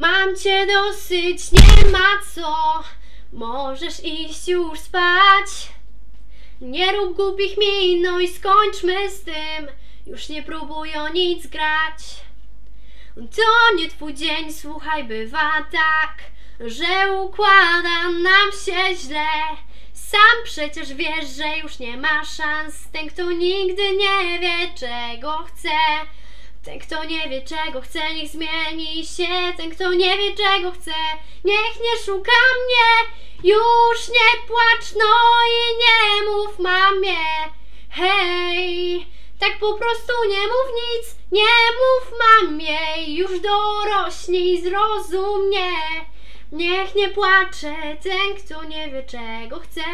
Mam cię dosyć, nie ma co. Możesz iść już spać. Nie rób głupich min, no i skończmy z tym. Już nie próbuj o nic grać. To nie twój dzień, słuchaj, bywa tak, że układa nam się źle. Sam przecież wiesz, że już nie ma szans. Ten, kto nigdy nie wie, czego chce. Ten, kto nie wie, czego chce, niech zmieni się. Ten, kto nie wie, czego chce, niech nie szuka mnie. Już nie płacz, no i nie mów mamie. Hej, tak po prostu nie mów nic, nie mów mamie. Już dorośnij, zrozum mnie. Niech nie płacze ten, kto nie wie, czego chce.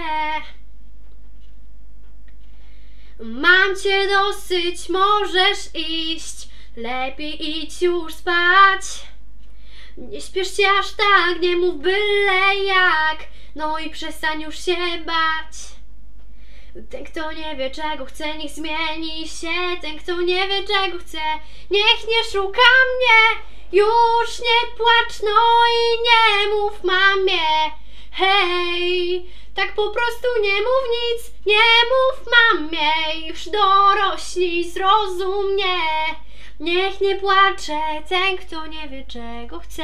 Mam cię dosyć, możesz iść. Lepiej idź już spać. Nie śpiesz się aż tak, nie mów byle jak. No i przestań już się bać. Ten, kto nie wie, czego chce, niech zmieni się. Ten, kto nie wie, czego chce, niech nie szuka mnie. Już nie płacz, no i nie mów mamie. Hej, tak po prostu nie mów nic, nie mów mamie. Już dorośnij, zrozum mnie. Niech nie płacze ten, kto nie wie, czego chce.